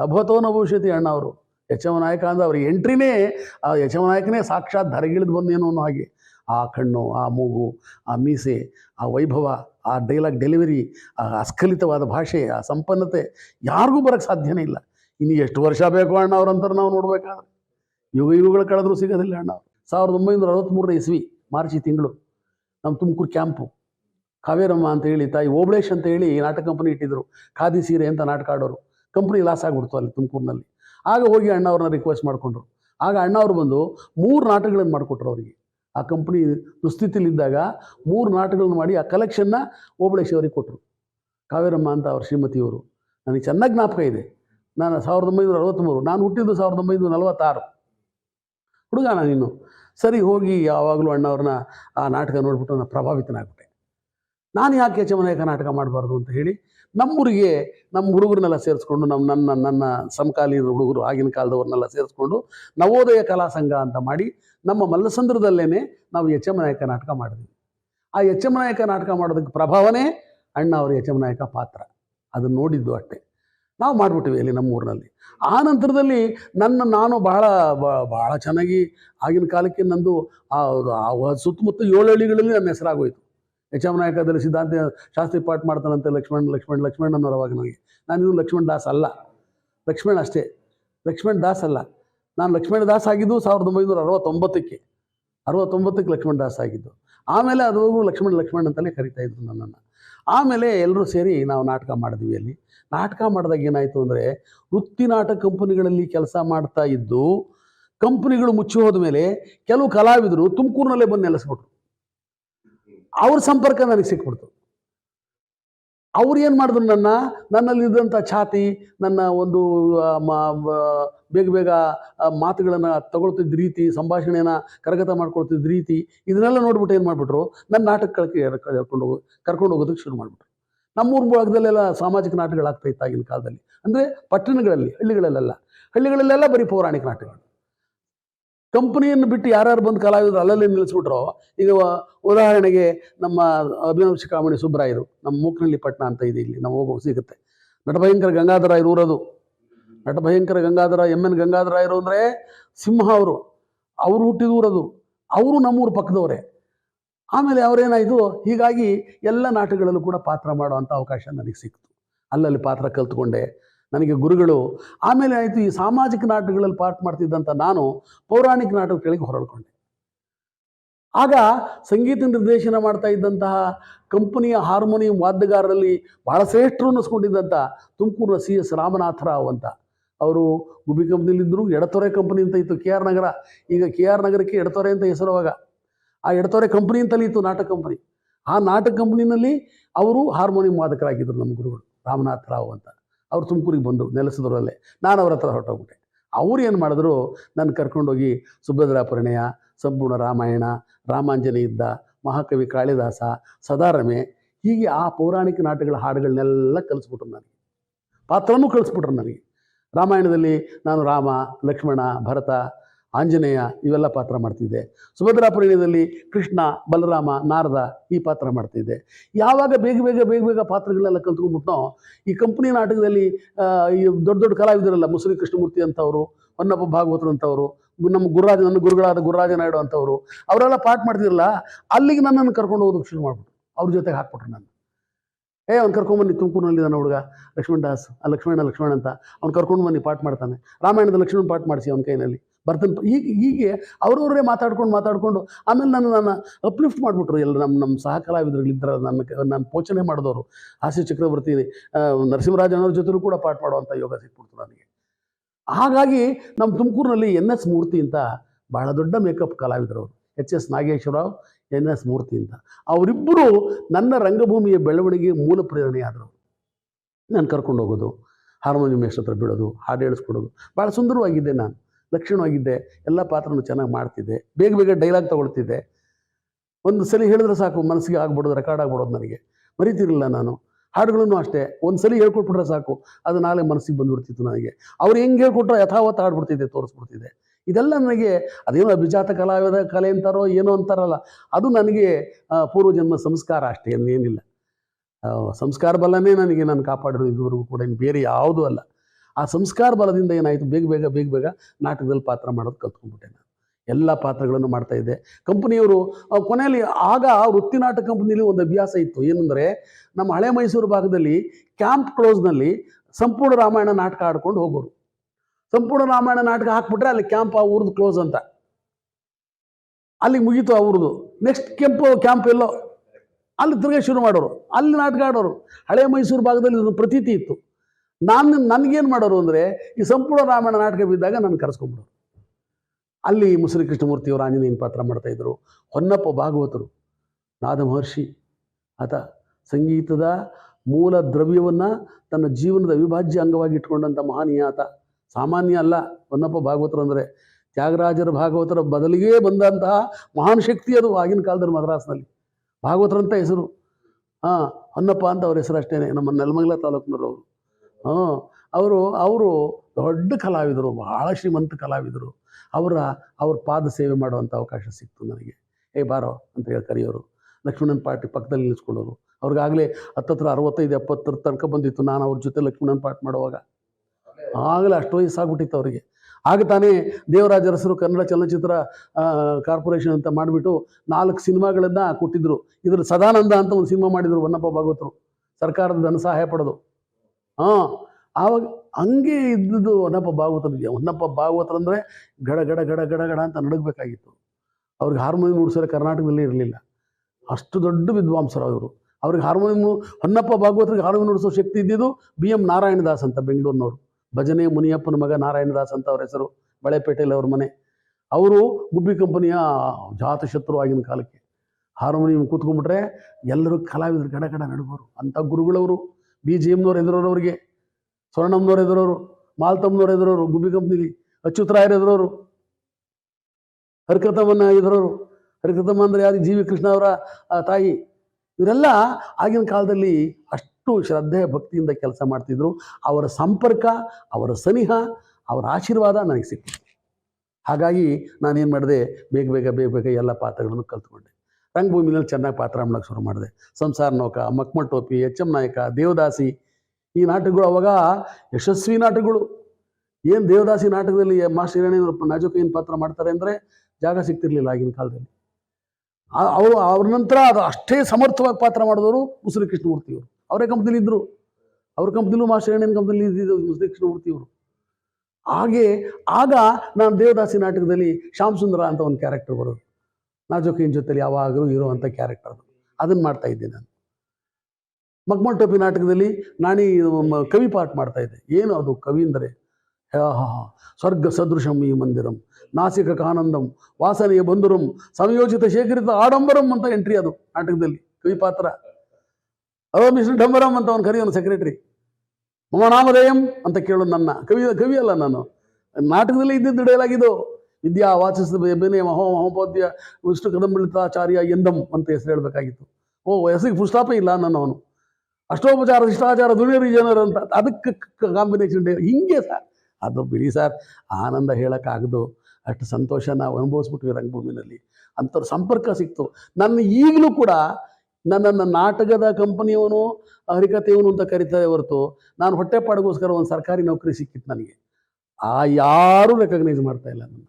ನಭತೋ ನಭವಿಷ್ಯತಿ ಅಣ್ಣ ಅವರು. ಯಚವನಾಯಕ ಅಂದ್ರೆ ಅವ್ರ ಎಂಟ್ರಿನೇ, ಆ ಯಚವನಾಯಕನೇ ನಾಯಕನೇ ಸಾಕ್ಷಾತ್ ಧರೆಗಿಳಿದು ಬಂದೇನೋ ಅನ್ನೋ ಹಾಗೆ. ಆ ಕಣ್ಣು, ಆ ಮೂಗು, ಆ ಮೀಸೆ, ಆ ವೈಭವ, ಆ ಡೈಲಾಗ್ ಡೆಲಿವರಿ, ಆ ಅಸ್ಖಲಿತವಾದ ಭಾಷೆ, ಆ ಸಂಪನ್ನತೆ ಯಾರಿಗೂ ಬರೋಕ್ಕೆ ಸಾಧ್ಯನೇ ಇಲ್ಲ. ಇನ್ನು ಎಷ್ಟು ವರ್ಷ ಬೇಕು ಅಣ್ಣ ಅವ್ರಂತಾರೆ ನಾವು ನೋಡ್ಬೇಕಾದ್ರೆ? ಯುಗ ಯುಗಗಳು ಕಳೆದ್ರೂ ಸಿಗೋದಿಲ್ಲ ಅಣ್ಣ. ಸಾವಿರದ ಒಂಬೈನೂರ ಅರವತ್ತ್ಮೂರನೇ ಇಸ್ವಿ, ಮಾರ್ಚಿ ತಿಂಗಳು, ನಮ್ಮ ತುಮಕೂರು ಕ್ಯಾಂಪು. ಕಾವೇರಮ್ಮ ಅಂತ ಹೇಳಿ, ತಾಯಿ ಓಬಳೇಶ್ ಅಂತ ಹೇಳಿ ನಾಟಕ ಕಂಪನಿ ಇಟ್ಟಿದ್ರು, ಖಾದಿ ಸೀರೆ ಅಂತ ನಾಟಕ ಆಡೋರು. ಕಂಪ್ನಿ ಲಾಸ್ ಆಗಿಬಿಡ್ತು ಅಲ್ಲಿ ತುಮಕೂರಿನಲ್ಲಿ. ಆಗ ಹೋಗಿ ಅಣ್ಣ ಅವ್ರನ್ನ ರಿಕ್ವೆಸ್ಟ್ ಮಾಡಿಕೊಂಡ್ರು. ಆಗ ಅಣ್ಣ ಅವರು ಬಂದು ಮೂರು ನಾಟಕಗಳನ್ನು ಮಾಡಿಕೊಟ್ರು ಅವರಿಗೆ. ಆ ಕಂಪ್ನಿ ದುಸ್ಥಿತಿಲಿದ್ದಾಗ ಮೂರು ನಾಟಕಗಳನ್ನು ಮಾಡಿ ಆ ಕಲೆಕ್ಷನ್ನ ಓಬಳೇಶ್ ಅವರಿಗೆ ಕೊಟ್ಟರು ಕಾವೇರಮ್ಮ ಅಂತ ಅವ್ರ ಶ್ರೀಮತಿಯವರು. ನನಗೆ ಚೆನ್ನಾಗಿ ಜ್ಞಾಪಕ ಇದೆ. ನಾನು ಸಾವಿರದ ಒಂಬೈನೂರ ಅರವತ್ತ್ಮೂರು, ನಾನು ಹುಟ್ಟಿದ್ದು ಸಾವಿರದ ಒಂಬೈನೂರ ನಲವತ್ತಾರು. ಹುಡುಗ ನಾನಿನ್ನು ಸರಿ ಹೋಗಿ ಯಾವಾಗಲೂ ಅಣ್ಣವ್ರನ್ನ ಆ ನಾಟಕ ನೋಡಿಬಿಟ್ಟು ನಾನು ಪ್ರಭಾವಿತನಾಗ್ಬಿಟ್ಟೆ. ನಾನು ಯಾಕೆ ಯಚಮನಾಯಕ ನಾಟಕ ಮಾಡಬಾರ್ದು ಅಂತ ಹೇಳಿ ನಮ್ಮೂರಿಗೆ ನಮ್ಮ ಹುಡುಗರನ್ನೆಲ್ಲ ಸೇರಿಸ್ಕೊಂಡು ನಮ್ಮ ನನ್ನ ನನ್ನ ಸಮಕಾಲೀನ ಹುಡುಗರು ಆಗಿನ ಕಾಲದವ್ರನ್ನೆಲ್ಲ ಸೇರಿಸ್ಕೊಂಡು ನವೋದಯ ಕಲಾ ಸಂಘ ಅಂತ ಮಾಡಿ ನಮ್ಮ ಮಲ್ಲಸಂದ್ರದಲ್ಲೇ ನಾವು ಎಚ್ ಎಂ ನಾಯಕ ನಾಟಕ ಮಾಡಿದ್ವಿ. ಆ ಎಚ್ ಎಂ ನಾಯಕ ನಾಟಕ ಮಾಡೋದಕ್ಕೆ ಪ್ರಭಾವನೇ ಅಣ್ಣ ಅವರು ಎಚ್ ಎಂ ನಾಯಕ ಪಾತ್ರ. ಅದನ್ನು ನೋಡಿದ್ದು ಅಷ್ಟೇ. ನಾವು ಮಾಡಿಬಿಟ್ಟಿವಿ ಅಲ್ಲಿ ನಮ್ಮೂರಿನಲ್ಲಿ. ಆ ನಂತರದಲ್ಲಿ ನನ್ನ ನಾನು ಬಹಳ ಬಹಳ ಚೆನ್ನಾಗಿ ಆಗಿನ ಕಾಲಕ್ಕೆ ನಂದು ಆ, ಸುತ್ತಮುತ್ತ ಏಳು ಹಳ್ಳಿಗಳಲ್ಲಿ ನನ್ನ ಹೆಸರಾಗೋಯ್ತು. ಎಚ್ ಎಂ ನಾಯಕದಲ್ಲಿ ಸಿದ್ಧಾಂತ ಶಾಸ್ತ್ರಿ ಪಾಠ ಮಾಡ್ತಾನಂತೆ ಲಕ್ಷ್ಮಣ್ ಲಕ್ಷ್ಮಣ್ ಲಕ್ಷ್ಮಣ್ ಅನ್ನೋರವಾಗ ನನಗೆ. ನಾನು ಇದು ಲಕ್ಷ್ಮಣ್ ದಾಸ್ ಅಲ್ಲ. ಲಕ್ಷ್ಮಣ್ ಅಷ್ಟೇ. ಲಕ್ಷ್ಮಣ್ ದಾಸ್ ಅಲ್ಲ. ನಾನು ಲಕ್ಷ್ಮಣ ದಾಸ್ ಆಗಿದ್ದು ಸಾವಿರದ ಒಂಬೈನೂರ ಅರವತ್ತೊಂಬತ್ತಕ್ಕೆ. ಅರವತ್ತೊಂಬತ್ತಕ್ಕೆ ಲಕ್ಷ್ಮಣ ದಾಸ್ ಆಗಿದ್ದು. ಆಮೇಲೆ ಅದು ಲಕ್ಷ್ಮಣ್ ಲಕ್ಷ್ಮಣ್ ಅಂತಲೇ ಕರಿತಾ ಇದ್ರು ನನ್ನನ್ನು. ಆಮೇಲೆ ಎಲ್ಲರೂ ಸೇರಿ ನಾವು ನಾಟಕ ಮಾಡಿದ್ವಿ ಅಲ್ಲಿ. ನಾಟಕ ಮಾಡಿದಾಗ ಏನಾಯಿತು ಅಂದರೆ, ವೃತ್ತಿ ನಾಟಕ ಕಂಪನಿಗಳಲ್ಲಿ ಕೆಲಸ ಮಾಡ್ತಾ ಇದ್ದು, ಕಂಪನಿಗಳು ಮುಚ್ಚಿ ಹೋದ ಮೇಲೆ ಕೆಲವು ಕಲಾವಿದರು ತುಮಕೂರಿನಲ್ಲೇ ಬಂದು ನೆಲೆಸ್ಬಿಟ್ರು. ಅವ್ರ ಸಂಪರ್ಕ ನನಗೆ ಸಿಕ್ಬಿಡ್ತು. ಅವ್ರು ಏನು ಮಾಡಿದ್ರು ನನ್ನ ನನ್ನಲ್ಲಿದ್ದಂಥ ಛಾತಿ, ನನ್ನ ಒಂದು ಬೇಗ ಬೇಗ ಮಾತುಗಳನ್ನು ತಗೊಳ್ತಿದ್ದ ರೀತಿ, ಸಂಭಾಷಣೆಯನ್ನು ಕರಗತ ಮಾಡ್ಕೊಳ್ತಿದ್ದ ರೀತಿ, ಇದನ್ನೆಲ್ಲ ನೋಡ್ಬಿಟ್ಟು ಏನು ಮಾಡಿಬಿಟ್ರು ನನ್ನ ನಾಟಕಕ್ಕೆ ಕರ್ಕೊಂಡು ಹೋಗಿ, ಕರ್ಕೊಂಡು ಹೋಗೋದಕ್ಕೆ ಶುರು ಮಾಡಿಬಿಟ್ರು. ನಮ್ಮೂರ ಭಾಗದಲ್ಲೆಲ್ಲ ಸಾಮಾಜಿಕ ನಾಟಕಗಳಾಗ್ತಾ ಇತ್ತು ಆಗಿನ ಕಾಲದಲ್ಲಿ. ಅಂದರೆ ಪಟ್ಟಣಗಳಲ್ಲಿ, ಹಳ್ಳಿಗಳಲ್ಲೆಲ್ಲ. ಹಳ್ಳಿಗಳಲ್ಲೆಲ್ಲ ಬರೀ ಪೌರಾಣಿಕ ನಾಟಕಗಳು. ಕಂಪನಿಯನ್ನು ಬಿಟ್ಟು ಯಾರ್ಯಾರು ಬಂದು ಕಲಾವಿದರು ಅಲ್ಲಲ್ಲಿ ನಿಲ್ಲಿಸ್ಬಿಟ್ರೋ, ಈಗ ಉದಾಹರಣೆಗೆ ನಮ್ಮ ಅಭಿನವ ಶಿಖಾಮಣಿ ಸುಬ್ರಾಯರು ನಮ್ಮ ಮೂಕ್ನಳ್ಳಿ ಪಟ್ಟಣ ಅಂತ ಇದೆ ಇಲ್ಲಿ ನಾವು ಹೋಗೋ ಸಿಗುತ್ತೆ. ನಟಭಯಂಕರ ಗಂಗಾಧರಾಯರು ಊರದು ನಟಭಯಂಕರ ಗಂಗಾಧರ ಎಂ ಎನ್ ಗಂಗಾಧರಾಯರು ಅಂದರೆ ಸಿಂಹ ಅವರು. ಅವರು ಹುಟ್ಟಿದ ಊರದು. ಅವರು ನಮ್ಮೂರು ಪಕ್ಕದವರೇ. ಆಮೇಲೆ ಅವರೇನಾಯಿತು, ಹೀಗಾಗಿ ಎಲ್ಲ ನಾಟಕಗಳಲ್ಲೂ ಕೂಡ ಪಾತ್ರ ಮಾಡುವಂಥ ಅವಕಾಶ ನನಗೆ ಸಿಕ್ತು. ಅಲ್ಲಲ್ಲಿ ಪಾತ್ರ ಕಲ್ತ್ಕೊಂಡೆ. ನನಗೆ ಗುರುಗಳು, ಆಮೇಲೆ ಆಯಿತು ಈ ಸಾಮಾಜಿಕ ನಾಟಕಗಳಲ್ಲಿ ಪಾಠ ಮಾಡ್ತಿದ್ದಂಥ ನಾನು ಪೌರಾಣಿಕ ನಾಟಕಗಳಿಗೆ ಹೊರಳ್ಕೊಂಡೆ ಆಗ ಸಂಗೀತ ನಿರ್ದೇಶನ ಮಾಡ್ತಾ ಇದ್ದಂತಹ ಕಂಪನಿಯ ಹಾರ್ಮೋನಿಯಂ ವಾದ್ಯಗಾರರಲ್ಲಿ ಬಹಳ ಶ್ರೇಷ್ಠರು ಅನ್ನಿಸ್ಕೊಂಡಿದ್ದಂಥ ತುಮಕೂರಿನ ಸಿ ಎಸ್ ರಾಮನಾಥರಾವ್ ಅಂತ. ಅವರು ಗುಬಿ ಕಂಪ್ನಿಲಿದ್ದರು ಎಡತೊರೆ ಕಂಪನಿ ಅಂತ ಇತ್ತು ಕೆ ಆರ್ ನಗರ. ಈಗ ಕೆ ಆರ್ ನಗರಕ್ಕೆ ಎಡತೊರೆ ಅಂತ ಹೆಸರು ಆಗ ಆ ಎಡತೊರೆ ಕಂಪನಿ ಅಂತಲೇ ಇತ್ತು ನಾಟಕ ಕಂಪನಿ. ಆ ನಾಟಕ ಕಂಪನಿನಲ್ಲಿ ಅವರು ಹಾರ್ಮೋನಿಯಂ ವಾದಕರಾಗಿದ್ದರು ನಮ್ಮ ಗುರುಗಳು ರಾಮನಾಥರಾವ್ ಅಂತ. ಅವ್ರು ತುಮಕೂರಿಗೆ ಬಂದು ನೆಲೆಸಿದ್ರಲ್ಲೇ ನಾನು ಅವ್ರ ಹತ್ರ ಹೊರಟೋಗ್ಬಿಟ್ಟೆ. ಅವ್ರು ಏನು ಮಾಡಿದ್ರು ನನ್ನ ಕರ್ಕೊಂಡೋಗಿ ಸುಭದ್ರಾ ಪರಿಣಯ ಸಂಪೂರ್ಣ ರಾಮಾಯಣ ರಾಮಾಂಜನೆ ಇದ್ದ ಮಹಾಕವಿ ಕಾಳಿದಾಸ, ಸದಾರಮೆ, ಹೀಗೆ ಆ ಪೌರಾಣಿಕ ನಾಟಕಗಳ ಹಾಡುಗಳನ್ನೆಲ್ಲ ಕಲಿಸ್ಬಿಟ್ರು ನನಗೆ. ಪಾತ್ರನೂ ಕಳಿಸ್ಬಿಟ್ರು ನನಗೆ. ರಾಮಾಯಣದಲ್ಲಿ ನಾನು ರಾಮ, ಲಕ್ಷ್ಮಣ, ಭರತ ಆಂಜನೇಯ ಇವೆಲ್ಲ ಪಾತ್ರ ಮಾಡ್ತಿದ್ದೆ ಸುಭದ್ರಾ ಪರಿಣಯದಲ್ಲಿ ಕೃಷ್ಣ, ಬಲರಾಮ, ನಾರದ ಈ ಪಾತ್ರ ಮಾಡ್ತಿದ್ದೆ ಯಾವಾಗ ಬೇಗ ಬೇಗ ಬೇಗ ಬೇಗ ಪಾತ್ರಗಳೆಲ್ಲ ಕಲ್ತ್ಕೊಂಡ್ಬಿಟ್ನೋ, ಈ ಕಂಪನಿ ನಾಟಕದಲ್ಲಿ ಈ ದೊಡ್ಡ ದೊಡ್ಡ ಕಲಾವಿದರಲ್ಲ ಮುಸುರಿ ಕೃಷ್ಣಮೂರ್ತಿ ಅಂತವರು, ಹೊನ್ನಪ್ಪ ಭಾಗವತರು ಅಂತವರು ಗು- ನಮ್ಮ ಗುರುರಾಜ, ನನ್ನ ಗುರುಗಳಾದ ಗುರುರಾಜ ನಾಯ್ಡು ಅಂತವರು, ಅವರೆಲ್ಲ ಪಾಠ ಮಾಡ್ತಿದ್ರಲ್ಲ, ಅಲ್ಲಿಗೆ ನನ್ನನ್ನು ಕರ್ಕೊಂಡು ಹೋಗೋದಕ್ಕೆ ಶುರು ಮಾಡ್ಬಿಟ್ರು. ಅವ್ರ ಜೊತೆಗೆ ಹಾಕ್ಬಿಟ್ರು ನಾನು. ಏ, ಅವ್ನು ಕರ್ಕೊಂಬನ್ನಿ ತುಮಕೂರಿನಲ್ಲಿ ನನ್ನ ಹುಡುಗ. ಲಕ್ಷ್ಮಣ್ ದಾಸ್ ಲಕ್ಷ್ಮಣ ಲಕ್ಷ್ಮಣ ಅಂತ. ಅವ್ನು ಕರ್ಕೊಂಡು ಬನ್ನಿ, ಪಾಠ ಮಾಡ್ತಾನೆ. ರಾಮಾಯಣದ ಲಕ್ಷ್ಮಣ ಪಾಠ ಮಾಡಿಸಿ ಅವನ ಕೈನಲ್ಲಿ. ಬರ್ತಾನೆ ಹೀಗೆ ಹೀಗೆ ಅವ್ರವ್ರೇ ಮಾತಾಡ್ಕೊಂಡು ಮಾತಾಡ್ಕೊಂಡು ಆಮೇಲೆ ನನ್ನ ನನ್ನ ಅಪ್ಲಿಫ್ಟ್ ಮಾಡಿಬಿಟ್ರು ಎಲ್ಲ ನಮ್ಮ ನಮ್ಮ ಸಹ ನನ್ನ ನಾನು ಪೋಷಣೆ ಮಾಡಿದವರು. ಹಾಸ್ಯ ಚಕ್ರವರ್ತಿ ನರಸಿಂಹರಾಜನವ್ರ ಜೊತೆಲೂ ಕೂಡ ಪಾಠ ಮಾಡುವಂಥ ಯೋಗ ಸಿಕ್ಬಿಡ್ತು ನನಗೆ. ಹಾಗಾಗಿ ನಮ್ಮ ತುಮಕೂರಿನಲ್ಲಿ ಎನ್ ಎಸ್ ಮೂರ್ತಿ ಅಂತ ಬಹಳ ದೊಡ್ಡ ಮೇಕಪ್ ಕಲಾವಿದರು ಅವರು H S Nageshwara Rao, N S Murthy ಅಂತ. ಅವರಿಬ್ಬರು ನನ್ನ ರಂಗಭೂಮಿಯ ಬೆಳವಣಿಗೆ ಮೂಲ ಪ್ರೇರಣೆಯಾದರು ನಾನು ಕರ್ಕೊಂಡು ಹೋಗೋದು ಹಾರ್ಮೋನಿಯಂ ಮೇಷ್ಟ್ರ ಹತ್ರ ಬಿಡೋದು, ಹಾಡು ಹೇಳಿಸ್ಕೊಡೋದು. ಭಾಳ ಸುಂದರವಾಗಿದ್ದೆ ನಾನು. ಲಕ್ಷಣವಾಗಿದ್ದೆ, ಎಲ್ಲ ಪಾತ್ರನೂ ಚೆನ್ನಾಗಿ ಮಾಡ್ತಿದ್ದೆ, ಬೇಗ ಬೇಗ ಡೈಲಾಗ್ ತೊಗೊಳ್ತಿದ್ದೆ. ಒಂದು ಸಲ ಹೇಳಿದ್ರೆ ಸಾಕು, ಮನಸ್ಸಿಗೆ ಆಗ್ಬಿಡೋದು ರೆಕಾರ್ಡ್ ಆಗ್ಬಿಡೋದು ನನಗೆ. ಮರಿತಿರಲಿಲ್ಲ ನಾನು. ಹಾಡುಗಳನ್ನು ಅಷ್ಟೇ, ಒಂದು ಸಲ ಹೇಳ್ಕೊಟ್ಬಿಟ್ರೆ ಸಾಕು, ಅದು ನಾಳೆ ಮನಸ್ಸಿಗೆ ಬಂದ್ಬಿಡ್ತಿತ್ತು ನನಗೆ. ಅವ್ರು ಹೆಂಗೆ ಹೇಳ್ಕೊಟ್ರೆ ಯಥಾವತ್ತು ಆಡ್ಬಿಡ್ತಿದ್ದೆ ತೋರಿಸ್ಬಿಡ್ತಿದ್ದೆ. ಇದೆಲ್ಲ ನನಗೆ, ಅದೇನೋ ಅಭಿಜಾತ ಕಲಾವಿದ ಕಲೆ ಅಂತಾರೋ ಏನೋ ಅಂತಾರಲ್ಲ, ಅದು ನನಗೆ ಪೂರ್ವಜನ್ಮ ಸಂಸ್ಕಾರ ಅಷ್ಟೇ ಏನೇನಿಲ್ಲ ಸಂಸ್ಕಾರ ಬಲನೇ ನನಗೆ ನಾನು ಕಾಪಾಡಿರೋದು ಇದುವರೆಗೂ ಕೂಡ, ಇನ್ನು ಬೇರೆ ಯಾವುದೂ ಅಲ್ಲ. ಆ ಸಂಸ್ಕಾರ ಬಲದಿಂದ ಏನಾಯಿತು? ಬೇಗ ಬೇಗ ಬೇಗ ಬೇಗ ನಾಟಕದಲ್ಲಿ ಪಾತ್ರ ಮಾಡೋದು ಕಲ್ತ್ಕೊಂಡ್ಬಿಟ್ಟೆ ನಾನು. ಎಲ್ಲ ಪಾತ್ರಗಳನ್ನು ಮಾಡ್ತಾ ಇದ್ದೆ. ಕಂಪನಿಯವರು ಆ, ಕೊನೆಯಲ್ಲಿ ಆಗ ವೃತ್ತಿ ನಾಟಕ ಕಂಪನಿಲಿ ಒಂದು ಅಭ್ಯಾಸ ಇತ್ತು. ಏನಂದರೆ ನಮ್ಮ ಹಳೆ ಮೈಸೂರು ಭಾಗದಲ್ಲಿ ಕ್ಯಾಂಪ್ ಕ್ಲೋಸ್ನಲ್ಲಿ ಸಂಪೂರ್ಣ ರಾಮಾಯಣ ನಾಟಕ ಆಡ್ಕೊಂಡು ಹೋಗೋರು. ಸಂಪೂರ್ಣ ರಾಮಾಯಣ ನಾಟಕ ಹಾಕ್ಬಿಟ್ರೆ ಅಲ್ಲಿ ಕ್ಯಾಂಪ್ ಆ ಊರ್ದು ಕ್ಲೋಸ್ ಅಂತ. ಅಲ್ಲಿ ಮುಗೀತು ಅವ್ರದ್ದು ನೆಕ್ಸ್ಟ್ ಕೆಂಪು ಕ್ಯಾಂಪ್ ಎಲ್ಲೋ ಅಲ್ಲಿ ತಿರ್ಗಾ ಶುರು ಮಾಡೋರು. ಅಲ್ಲಿ ನಾಟಕ ಆಡೋರು. ಹಳೆ ಮೈಸೂರು ಭಾಗದಲ್ಲಿ ಪ್ರತೀತಿ ಇತ್ತು. ನಾನು ನನಗೇನು ಮಾಡೋರು ಅಂದರೆ ಈ ಸಂಪೂರ್ಣ ರಾಮಾಯಣ ನಾಟಕ ಬಿದ್ದಾಗ ನಾನು ಕರೆಸ್ಕೊಂಬಿಡೋರು ಅಲ್ಲಿ ಮುಸುರಿ ಕೃಷ್ಣಮೂರ್ತಿಯವರು ಆಂಜನೇಯನ ಪಾತ್ರ ಮಾಡ್ತಾಯಿದ್ರು ಹೊನ್ನಪ್ಪ ಭಾಗವತರು, ನಾದ ಮಹರ್ಷಿ, ಆತ ಸಂಗೀತದ ಮೂಲ ದ್ರವ್ಯವನ್ನು ತನ್ನ ಜೀವನದ ಅವಿಭಾಜ್ಯ ಅಂಗವಾಗಿ ಇಟ್ಕೊಂಡಂಥ ಮಹಾನೀಯ ಆತ. ಸಾಮಾನ್ಯ ಅಲ್ಲ, ಹೊನ್ನಪ್ಪ ಭಾಗವತರು ಅಂದರೆ ತ್ಯಾಗರಾಜರ ಭಾಗವತರ ಬದಲಿಗೆ ಬಂದಂತಹ ಮಹಾನ್ ಶಕ್ತಿ ಅದು ಆಗಿನ ಕಾಲದಲ್ಲಿ ಮದ್ರಾಸ್ನಲ್ಲಿ. ಭಾಗವತರಂತ ಹೆಸರು. ಹಾಂ, ಹೊನ್ನಪ್ಪ ಅಂತ ಅವ್ರ ಹೆಸರು ಅಷ್ಟೇ ನಮ್ಮ ನೆಲಮಂಗಲ ತಾಲೂಕಿನವರು ಅವರು ಅವರು ದೊಡ್ಡ ಕಲಾವಿದರು, ಬಹಳ ಶ್ರೀಮಂತ ಕಲಾವಿದರು. ಅವರ, ಅವ್ರ ಪಾದ ಸೇವೆ ಮಾಡುವಂಥ ಅವಕಾಶ ಸಿಕ್ತು ನನಗೆ. ಏ, ಬಾರೋ, ಅಂತ ಹೇಳಿ ಕರೆಯೋರು. ಲಕ್ಷ್ಮಣನ ಪಾಟಿ ಪಕ್ಕದಲ್ಲಿ ನಿಲ್ಲಿಸ್ಕೊಳ್ಳೋರು ಅವ್ರಿಗಾಗಲೇ ಹತ್ತತ್ರ ಅರವತ್ತೈದು, ಎಪ್ಪತ್ತರ ತನಕ ಬಂದಿತ್ತು ನಾನು ಅವ್ರ ಜೊತೆ ಲಕ್ಷ್ಮಣನ ಪಾಠ ಮಾಡುವಾಗ. ಆಗಲೇ ಅಷ್ಟು ವಯಸ್ಸಾಗ್ಬಿಟ್ಟಿತ್ತು ಅವರಿಗೆ. ಆಗ ತಾನೇ ದೇವರಾಜ ಅರಸರು ಕನ್ನಡ ಚಲನಚಿತ್ರ ಕಾರ್ಪೊರೇಷನ್ ಅಂತ ಮಾಡಿಬಿಟ್ಟು ನಾಲ್ಕು ಸಿನಿಮಾಗಳನ್ನು ಕೊಟ್ಟಿದ್ದರು ಇದರ ಸದಾನಂದ ಅಂತ ಒಂದು ಸಿನಿಮಾ ಮಾಡಿದರು ಹೊನ್ನಪ್ಪ ಭಾಗವತರು. ಸರ್ಕಾರದ ಧನ ಸಹಾಯ ಪಡೆದು. ಹಾಂ, ಆವಾಗ ಹಂಗೆ ಇದ್ದದ್ದು ಹೊನ್ನಪ್ಪ ಭಾಗವತರಿಗೆ ಹೊನ್ನಪ್ಪ ಭಾಗವತರು ಅಂದ್ರೆ ಗಡ ಗಡ ಗಡ ಗಡ ಗಡ ಅಂತ ನಡಗಬೇಕಾಗಿತ್ತು. ಅವ್ರಿಗೆ ಹಾರ್ಮೋನಿಯಂ ನುಡಿಸೋರೆ ಕರ್ನಾಟಕದಲ್ಲಿ ಇರಲಿಲ್ಲ. ಅಷ್ಟು ದೊಡ್ಡ ವಿದ್ವಾಂಸರು ಅವರು ಅವ್ರಿಗೆ ಹಾರ್ಮೋನಿಯಂ ಹೊನ್ನಪ್ಪ ಭಾಗವತರಿಗೆ ಹಾರ್ಮೋನಿಯಂ ನುಡಿಸೋ ಶಕ್ತಿ ಇದ್ದಿದ್ದು ಬಿ ಎಂ ನಾರಾಯಣದಾಸ್ ಅಂತ ಬೆಂಗಳೂರಿನವರು. ಭಜನೆ ಮುನಿಯಪ್ಪನ ಮಗ ನಾರಾಯಣದಾಸ್ ಅಂತ ಅವ್ರ ಹೆಸರು, ಬಳೆಪೇಟೆಯಲ್ಲಿ ಅವ್ರ ಮನೆ. ಅವರು ಗುಬ್ಬಿ ಕಂಪನಿಯ ಜಾತಶತ್ರು ಆಗಿನ ಕಾಲಕ್ಕೆ. ಹಾರ್ಮೋನಿಯಂ ಕೂತ್ಕೊಂಡ್ಬಿಟ್ರೆ ಎಲ್ಲರೂ ಕಲಾವಿದರು ಗಡ ಗಡ ನಡುಗೋರು. ಅಂಥ ಗುರುಗಳವರು. ಬಿ ಜಿ ಎಮ್ನವ್ರು ಎದುರೋರು ಅವರಿಗೆ ಸ್ವರ್ಣಮ್ನವ್ರು ಎದುರೋರು ಮಾಲ್ತಮ್ನವ್ರು ಎದುರೋರು ಗುಬ್ಬಿ ಕಂಪ್ನಿಲಿ ಅಚ್ಯುತರಾಯರು ಎದುರೋರು, ಹರಿಕೃತಮ್ಮನ ಎದುರೋರು, ಹರಿಕೃತಮ್ಮ ಅಂದರೆ ಯಾರು? ಜಿ ವಿ ಕೃಷ್ಣ ಅವರ ತಾಯಿ. ಇವರೆಲ್ಲ ಆಗಿನ ಕಾಲದಲ್ಲಿ ಅಷ್ಟು ಶ್ರದ್ಧೆ, ಭಕ್ತಿಯಿಂದ ಕೆಲಸ ಮಾಡ್ತಿದ್ರು. ಅವರ ಸಂಪರ್ಕ, ಅವರ ಸನಿಹ, ಅವರ ಆಶೀರ್ವಾದ ನನಗೆ ಸಿಕ್ತು ಹಾಗಾಗಿ ನಾನೇನು ಮಾಡಿದೆ? ಬೇಗ ಬೇಗ ಬೇಗ ಬೇಗ ಎಲ್ಲ ಪಾತ್ರಗಳನ್ನು ಕಲ್ತ್ಕೊಂಡೆ. ರಂಗಭೂಮಿನಲ್ಲಿ ಚೆನ್ನಾಗಿ ಪಾತ್ರ ಮಾಡೋಕ್ಕೆ ಶುರು ಮಾಡಿದೆ. ಸಂಸಾರ ನೌಕ, ಮಕ್ಮಲ್ ಟೋಪಿ, ಎಚ್ ಎಂ ನಾಯಕ, ದೇವದಾಸಿ. ಈ ನಾಟಕಗಳು ಅವಾಗ ಯಶಸ್ವಿ ನಾಟಕಗಳು. ಏನು ದೇವದಾಸಿ ನಾಟಕದಲ್ಲಿ ಮಾಸ್ಟರ್ ಹಿರಣ್ಯ ನಾಜೂಕ ಏನು ಪಾತ್ರ ಮಾಡ್ತಾರೆ ಅಂದರೆ ಜಾಗ ಸಿಗ್ತಿರ್ಲಿಲ್ಲ ಆಗಿನ ಕಾಲದಲ್ಲಿ. ಅವರು, ಅವ್ರ ನಂತರ ಅದು ಅಷ್ಟೇ ಸಮರ್ಥವಾಗಿ ಪಾತ್ರ ಮಾಡಿದವರು ಮುಸುರಿ ಕೃಷ್ಣಮೂರ್ತಿಯವರು ಅವರೇ ಕಂಪ್ನಿಲಿ ಇದ್ದರು ಅವ್ರ ಕಂಪ್ನಿಲೂ ಮಾಸ್ಟರ್ ಹಿರಣ್ಯನ ಕಂಪ್ನಿಲಿ ಇದ್ದಿದ್ದು ಮುಸುರಿ ಕೃಷ್ಣಮೂರ್ತಿಯವರು ಹಾಗೆ, ಆಗ ನಾನು ದೇವದಾಸಿ ನಾಟಕದಲ್ಲಿ ಶ್ಯಾಮ್ ಸುಂದರ ಅಂತ ಒಂದು ಕ್ಯಾರೆಕ್ಟರ್ ಬರೋದು. ನಾಜೂಕಿನ ಜೊತೆಲಿ ಯಾವಾಗಲೂ ಇರುವಂಥ ಕ್ಯಾರೆಕ್ಟರ್ ಅದು. ಅದನ್ನು ಮಾಡ್ತಾ ಇದ್ದೆ ನಾನು. ಮಗ್ಮಲ್ ಟೋಪಿ ನಾಟಕದಲ್ಲಿ ನಾಣಿ ಕವಿ ಪಾಠ ಮಾಡ್ತಾ ಇದ್ದೆ. ಏನು ಅದು ಕವಿ ಅಂದರೆ ಸ್ವರ್ಗ ಸದೃಶಂ ಈ ಮಂದಿರಂ, ನಾಸಿಕ ಕಾನಂದಂ, ವಾಸನೆಯ ಬಂಧುರಂ, ಸಂಯೋಜಿತ ಶೇಖರಿತ ಆಡಂಬರಂ ಅಂತ ಎಂಟ್ರಿ ಅದು ನಾಟಕದಲ್ಲಿ, ಕವಿ ಪಾತ್ರ. ಅವ ಮಿಸ್ಟರ್ ಡಂಬರಂ ಅಂತ ಅವನು ಕರೆಯೋನು ಸೆಕ್ರೆಟರಿ ಮಮ ನಾಮಧೇಯಂ ಅಂತ ಕೇಳೋದು ನನ್ನ ಕವಿ ಕವಿ ಅಲ್ಲ ನಾನು. ನಾಟಕದಲ್ಲಿ ಇದ್ದಿದ್ದು ಡೈಲಾಗ್ ಇದು ವಿದ್ಯಾ ವಾಚಿಸಿದ ಬೆನೆ ಮಹೋ ಮಹೋಪಾಧ್ಯ ವಿಷ್ಣು ಕದಂಬಳಿತಾಚಾರ್ಯ ಎಂದಂ ಅಂತ ಹೆಸರು ಹೇಳಬೇಕಾಗಿತ್ತು. ಓ, ಹೆಸರಿಗೆ ಪುಸ್ತಾಪ ಇಲ್ಲ ನನ್ನ ಅವನು ಅಷ್ಟೋಪಚಾರ, ಶಿಷ್ಟಾಚಾರ ದುನಿಯರಿ ಜನರು ಅಂತ ಅದಕ್ಕೆ ಕಾಂಬಿನೇಷನ್ ಹಿಂಗೆ ಸರ್ ಅದು ಬಿಡಿ ಸರ್, ಆನಂದ ಹೇಳೋಕ್ಕಾಗದು. ಅಷ್ಟು ಸಂತೋಷ ನಾವು ಅನುಭವಿಸ್ಬಿಟ್ವಿ ರಂಗಭೂಮಿನಲ್ಲಿ. ಅಂಥವ್ರ ಸಂಪರ್ಕ ಸಿಕ್ತು. ನನ್ನ ಈಗಲೂ ಕೂಡ ನನ್ನನ್ನು ನಾಟಕದ ಕಂಪನಿಯವನು ಹರಿಕತೆಯವನು ಅಂತ ಕರೀತಾರೆ ಹೊರತು ನಾನು ಹೊಟ್ಟೆಪಾಡಿಗೋಸ್ಕರ ಒಂದು ಸರ್ಕಾರಿ ನೌಕರಿ ಸಿಕ್ಕಿತ್ತು ನನಗೆ. ಆ ಯಾರೂ ರೆಕಗ್ನೈಸ್ ಮಾಡ್ತಾ ಇಲ್ಲ ನನ್ನ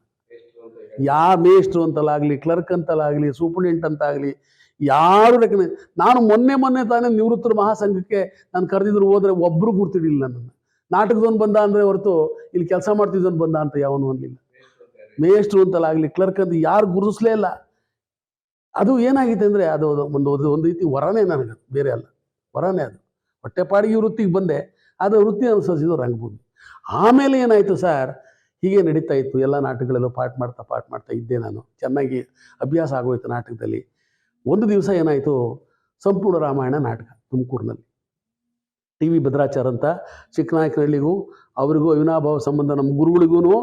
ಯಾ ಮೇಷ್ಟ್ರು ಅಂತಲಾಗಲಿ, ಕ್ಲರ್ಕ್ ಅಂತಲಾಗಲಿ ಸೂಪರ್ಡೆಂಟ್ ಅಂತಾಗಲಿ, ಯಾರು ರೆಕಮೆಂಡ್ ನಾನು ಮೊನ್ನೆ ಮೊನ್ನೆ ತಾನೇ ನಿವೃತ್ತರ ಮಹಾಸಂಘಕ್ಕೆ ನಾನು ಕರೆದಿದ್ರು ಹೋದ್ರೆ ಒಬ್ಬರು ಗುರ್ತಿಡಿಲ್ಲ ನನ್ನನ್ನು. ನಾಟಕದವನು ಬಂದ ಅಂದರೆ ಹೊರತು ಇಲ್ಲಿ ಕೆಲಸ ಮಾಡ್ತಿದ್ದವನು ಬಂದ ಅಂತ ಯಾವನು ಅನ್ಲಿಲ್ಲ. ಮೇಷ್ಟ್ರು ಅಂತಲಾಗಲಿ, ಕ್ಲರ್ಕ್ ಅಂತ ಯಾರು ಗುರುತಿಸ್ಲೇ ಇಲ್ಲ. ಅದು ಏನಾಗಿತ್ತು ಅಂದರೆ ಅದು ಒಂದು ಒಂದು ಒಂದು ರೀತಿ ವರನೇ ನನಗೆ ಬೇರೆ ಅಲ್ಲ. ವರನೇ ಅದು. ಹೊಟ್ಟೆಪಾಡಿಗೆ ವೃತ್ತಿಗೆ ಬಂದೆ ಅದು ವೃತ್ತಿ ಅನುಸರಿಸಿದ ರಂಗಭೂಮಿ. ಆಮೇಲೆ ಏನಾಯಿತು ಸರ್ ಹೀಗೆ ನಡೀತಾ ಇತ್ತು. ಎಲ್ಲ ನಾಟಕಗಳಲ್ಲೂ ಪಾಠ ಮಾಡ್ತಾ ಪಾಠ ಮಾಡ್ತಾ ಇದ್ದೆ ನಾನು. ಚೆನ್ನಾಗಿ ಅಭ್ಯಾಸ ಆಗೋಯ್ತು ನಾಟಕದಲ್ಲಿ. ಒಂದು ದಿವಸ ಏನಾಯಿತು? ಸಂಪೂರ್ಣ ರಾಮಾಯಣ ನಾಟಕ ತುಮಕೂರಿನಲ್ಲಿ. ಟಿ ವಿ ಭದ್ರಾಚಾರ್ ಅಂತ ಚಿಕ್ಕನಾಯಕನಹಳ್ಳಿಗೂ ಅವರಿಗೂ ಅವಿನಾಭಾವ ಸಂಬಂಧ ನಮ್ಮ ಗುರುಗಳಿಗೂ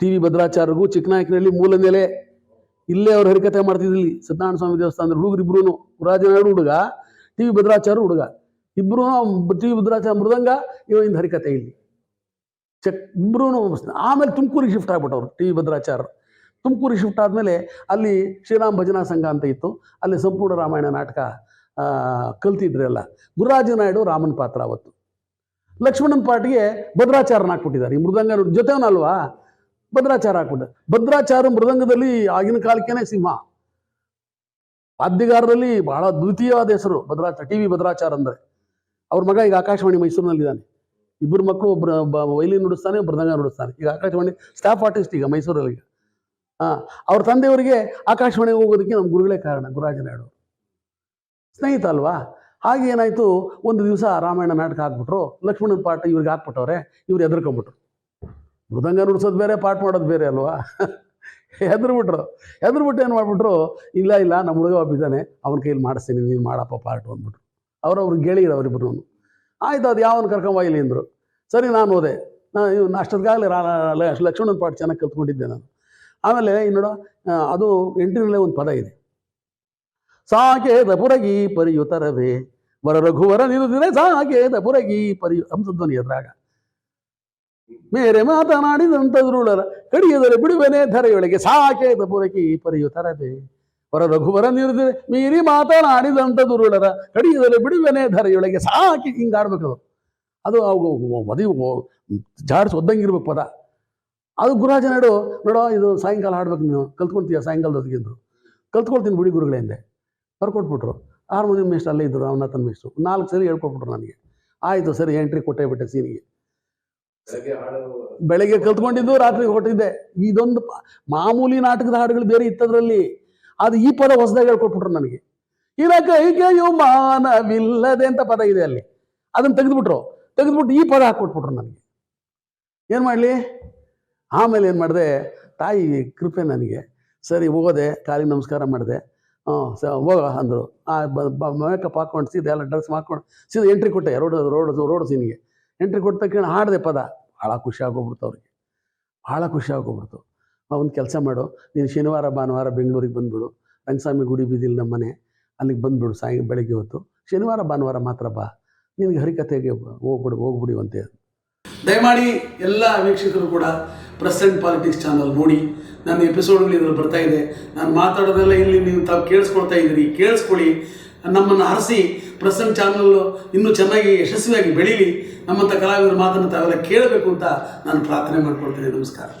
ಟಿ ವಿ ಭದ್ರಾಚಾರ್ಯಗೂ ಚಿಕ್ಕನಾಯಕನಹಳ್ಳಿ ಮೂಲ ನೆಲೆ. ಇಲ್ಲೇ ಅವ್ರು ಹರಿಕತೆ ಮಾಡ್ತಿದ್ದಿಲ್ಲಿ ಸತ್ಯನಾರಾಯಣ ಸ್ವಾಮಿ ದೇವಸ್ಥಾನದ ಹುಡುಗರಿಬ್ರು ರಾಜನಾಡು ಹುಡುಗ, ಟಿ ವಿ ಭದ್ರಾಚಾರ್ಯ ಹುಡುಗ. ಇಬ್ಬರು ಟಿ ವಿ ಭದ್ರಾಚಾರ್ಯ ಮೃದಂಗ ಇವಾಗಿಂದ ಹರಿಕತೆ ಇಲ್ಲಿ. ಚೆಕ್ ಆಮೇಲೆ ತುಮಕೂರಿಗೆ ಶಿಫ್ಟ್ ಆಗ್ಬಿಟ್ಟವ್ರು, ಟಿ ವಿ ಭದ್ರಾಚಾರ್ಯ ತುಮಕೂರಿಗೆ ಶಿಫ್ಟ್ ಆದಮೇಲೆ ಅಲ್ಲಿ ಶ್ರೀರಾಮ್ ಭಜನಾ ಸಂಘ ಅಂತ ಇತ್ತು. ಅಲ್ಲಿ ಸಂಪೂರ್ಣ ರಾಮಾಯಣ ನಾಟಕ ಕಲ್ತಿದ್ರೆಲ್ಲ ಗುರುರಾಜ ನಾಯ್ಡು ರಾಮನ್ ಪಾತ್ರ ಅವತ್ತು. ಲಕ್ಷ್ಮಣನ್ ಪಾಟಿಗೆ ಭದ್ರಾಚಾರನ ಹಾಕ್ಬಿಟ್ಟಿದ್ದಾರೆ. ಈ ಮೃದಂಗ ಜೊತೆವನಲ್ವಾ ಭದ್ರಾಚಾರ ಹಾಕ್ಬಿಟ್ಟು ಭದ್ರಾಚಾರ ಮೃದಂಗದಲ್ಲಿ ಆಗಿನ ಕಾಲಕ್ಕೇನೆ ಸಿಂಹ. ವಾದ್ಯಗಾರರಲ್ಲಿ ಬಹಳ ದ್ವಿತೀಯವಾದ ಹೆಸರು ಭದ್ರಾಚಾರ ಟಿ ವಿ ಭದ್ರಾಚಾರ ಅಂದರೆ. ಅವ್ರ ಮಗ ಈಗ ಆಕಾಶವಾಣಿ ಮೈಸೂರಿನಲ್ಲಿದ್ದಾನೆ. ಇಬ್ಬರು ಮಕ್ಕಳು ಒಬ್ಬರು ಒಬ್ಬ ವೈಲಿನ್ ನುಡಿಸ್ತಾನೆ ಮೃದಂಗ ನುಡಿಸ್ತಾನೆ. ಈಗ ಆಕಾಶವಾಣಿ ಸ್ಟಾಫ್ ಆರ್ಟಿಸ್ಟ್ ಈಗ ಮೈಸೂರಲ್ಲಿ. ಹಾಂ, ಅವ್ರ ತಂದೆಯವರಿಗೆ ಆಕಾಶವಾಣಿಗೆ ಹೋಗೋದಕ್ಕೆ ನಮ್ಮ ಗುರುಗಳೇ ಕಾರಣ, ಗುರುರಾಜ ನಾಯ್ಡು ಸ್ನೇಹಿತ ಅಲ್ವಾ? ಹಾಗೆ ಏನಾಯ್ತು, ಒಂದು ದಿವಸ ರಾಮಾಯಣ ನಾಟಕ ಹಾಕ್ಬಿಟ್ರು, ಲಕ್ಷ್ಮಣನ ಪಾಠ ಇವ್ರಿಗೆ ಹಾಕ್ಬಿಟ್ಟವ್ರೆ, ಇವ್ರು ಎದ್ರಕೊಂಬಿಟ್ರು ಮೃದಂಗ ನುಡ್ಸೋದು ಬೇರೆ, ಪಾಠ ಮಾಡೋದು ಬೇರೆ ಅಲ್ವಾ? ಹೆದರ್ಬಿಟ್ರು. ಹೆದರ್ಬಿಟ್ಟು ಏನು ಮಾಡ್ಬಿಟ್ರು, ಇಲ್ಲ ಇಲ್ಲ ನಮ್ಮ ಹುಡುಗ ಒಬ್ಬಿದ್ದಾನೆ ಅವನ ಕೈಲಿ ಮಾಡಿಸ್ತೀನಿ, ನೀನು ಮಾಡಪ್ಪ ಪಾರ್ಟ್ ಅಂದ್ಬಿಟ್ರು. ಅವ್ರವ್ರು ಗೆಳೆಯರು ಅವರಿಬ್ಬರು ಆಯ್ತು, ಅದು ಯಾವನು ಕರ್ಕೊಂಬಾಯಿಲಿ ಅಂದರು. ಸರಿ, ನಾನು ಹೋದೆ. ನಾನು ಇವ್ನು ಅಷ್ಟೊತ್ತಿಗಾಗಲೇ ರಾ ಲಕ್ಷ್ಮಣನ ಪಾಠ ಚೆನ್ನಾಗಿ ಕಲ್ತ್ಕೊಂಡಿದ್ದೆ ನಾನು. ಆಮೇಲೆ ಇನ್ನೋಡ ಅದು ಎಂಟ್ರಿನಲ್ಲೇ ಒಂದು ಪದ ಇದೆ. ಸಾಕೇದ ಪುರಗಿ ಪರಿಯುತರವೇ ವರ ರಘುವರ ನಿರುದಿರೆ ಸಾಕೆ ಪುರಗಿ ಪರಿಯು ಹಂಸಧ್ವನಿ ಎದುರಾಗ ಮೇರೆ ಮಾತನಾಡಿದಂತದ್ರುಳರ ಕಡಿಯದರೆ ಬಿಡುವೆನೆ ಧರೆಯೊಳಗೆ ಸಾಕೇದ ಪುರಗಿ ಪರಿಯುತರವೇ ವರ ರಘುವರ ನಿರುದಿರೆ ಮೀರಿ ಮಾತನಾಡಿದಂತದುರುಳರ ಕಡಿಯದಲ್ಲಿ ಬಿಡುವೆನೆ ಧರೆಯೊಳಗೆ ಸಾಕಿ ಹಿಂಗಾಡ್ಬೇಕು ಅದು. ಅವು ಮದುವೆ ಜಾಡ್ಸ್ ಒದ್ದಂಗಿರ್ಬೇಕು ಪದ. ಅದು ಗುರುರಾಜ ನೋಡು ನೋಡೋ ಇದು ಸಾಯಂಕಾಲ ಹಾಡ್ಬೇಕು ನೀವು ಕಲ್ತ್ಕೊಳ್ತೀಯ ಸಾಯಂಕಾಲದೊತ್ತಿಗೆ ಅಂದರು ಕಲ್ತ್ಕೊಳ್ತೀನಿ ಬಿಡಿ ಗುರುಗಳೇ ಹಿಂದೆ ಬರ್ಕೊಟ್ಬಿಟ್ರು. ಹಾರ್ಮೋನಿಯಂ ಮೇಷ್ಟ್ರು ಅಲ್ಲೇ ಇದ್ದರು ರಾಮನಾಥನ್ ಮೇಷ್ಟ್ರು. ನಾಲ್ಕು ಸರಿ ಹೇಳ್ಕೊಟ್ಬಿಟ್ರು ನನಗೆ. ಆಯಿತು ಸರಿ ಎಂಟ್ರಿ ಕೊಟ್ಟೇ ಬಿಟ್ಟೆ ಸೀನಿಗೆ. ಬೆಳಗ್ಗೆ ಕಲ್ತ್ಕೊಂಡಿದ್ದು ರಾತ್ರಿ ಹೊಟ್ಟಿದ್ದೆ ಇದೊಂದು ಮಾಮೂಲಿ ನಾಟಕದ ಹಾಡುಗಳು ಬೇರೆ ಇತ್ತದ್ರಲ್ಲಿ. ಅದು ಈ ಪದ ಹೊಸದಾಗಿ ಹೇಳ್ಕೊಟ್ಬಿಟ್ರು ನನಗೆ ಇರ ಕೈಗೆಯು ಮಾನವಿಲ್ಲದೆ ಅಂತ ಪದ ಇದೆ ಅಲ್ಲಿ. ಅದನ್ನ ತೆಗೆದ್ಬಿಟ್ರು. ತೆಗೆದ್ಬಿಟ್ಟು ಈ ಪದ ಹಾಕ್ಕೊಟ್ಬಿಟ್ರು ನನಗೆ ಏನು ಮಾಡಲಿ? ಆಮೇಲೆ ಏನು ಮಾಡಿದೆ? ತಾಯಿ ಕೃಪೆ ನನಗೆ. ಸರಿ, ಹೋದೆ, ಕಾಲಿಗೆ ನಮಸ್ಕಾರ ಮಾಡಿದೆ. ಹ್ಞೂ ಸ, ಹೋಗ ಅಂದರು. ಆ ಮೇಕಪ್ ಹಾಕ್ಕೊಂಡು ಸೀದಾ ಎಲ್ಲ ಡ್ರೆಸ್ ಮಾಡ್ಕೊಂಡು ಸೀದಾ ಎಂಟ್ರಿ ಕೊಟ್ಟೆ. ರೋಡ್ ರೋಡ್ ರೋಡ್ ಸೀನಿಗೆ ಎಂಟ್ರಿ ಕೊಟ್ಟ ತಕ್ಷಣ ಹಾಡಿದೆ ಪದ. ಭಾಳ ಖುಷಿ ಆಗೋಗ್ಬಿಡ್ತು ಅವ್ರಿಗೆ. ಭಾಳ ಖುಷಿ ಆಗೋಗ್ಬಿಡ್ತು. ಒಂದು ಕೆಲಸ ಮಾಡು. ನೀನು ಶನಿವಾರ, ಭಾನುವಾರ ಬೆಂಗಳೂರಿಗೆ ಬಂದುಬಿಡು. ರಂಗಸ್ವಾಮಿ ಗುಡಿ ಬೀದಿಲಿ ನಮ್ಮ ಮನೆ. ಅಲ್ಲಿಗೆ ಬಂದುಬಿಡು ಸಾಯ ಬೆಳಗ್ಗೆ ಹೊತ್ತು. ಶನಿವಾರ, ಭಾನುವಾರ ಮಾತ್ರ ಬಾ. ನಿನಗೆ ಹರಿಕತೆಗೆ ಹೋಗ್ಬಿಡು, ಹೋಗ್ಬಿಡಿ ಅಂತೆ ದಯಮಾಡಿ ಎಲ್ಲ ವೀಕ್ಷಕರು ಕೂಡ ಪ್ರೆಸೆಂಟ್ ಪಾಲಿಟಿಕ್ಸ್ ಚಾನಲ್ ನೋಡಿ. ನನ್ನ ಎಪಿಸೋಡ್ಗಳು ಇದರಲ್ಲಿ ಬರ್ತಾ ಇದೆ. ನಾನು ಮಾತಾಡೋದೆಲ್ಲ ಇಲ್ಲಿ ನೀವು ತಾವು ಕೇಳಿಸ್ಕೊಳ್ತಾ ಇದ್ದೀರಿ. ಕೇಳಿಸ್ಕೊಳ್ಳಿ. ನಮ್ಮನ್ನು ಹರಿಸಿ ಪ್ರೆಸೆಂಟ್ ಚಾನಲ್ಲು ಇನ್ನೂ ಚೆನ್ನಾಗಿ, ಯಶಸ್ವಿಯಾಗಿ ಬೆಳೀಲಿ. ನಮ್ಮಂಥ ಕಲಾವಿದರ ಮಾತನ್ನು ತಾವೆಲ್ಲ ಕೇಳಬೇಕು ಅಂತ ನಾನು ಪ್ರಾರ್ಥನೆ ಮಾಡ್ಕೊಳ್ತೀನಿ. ನಮಸ್ಕಾರ.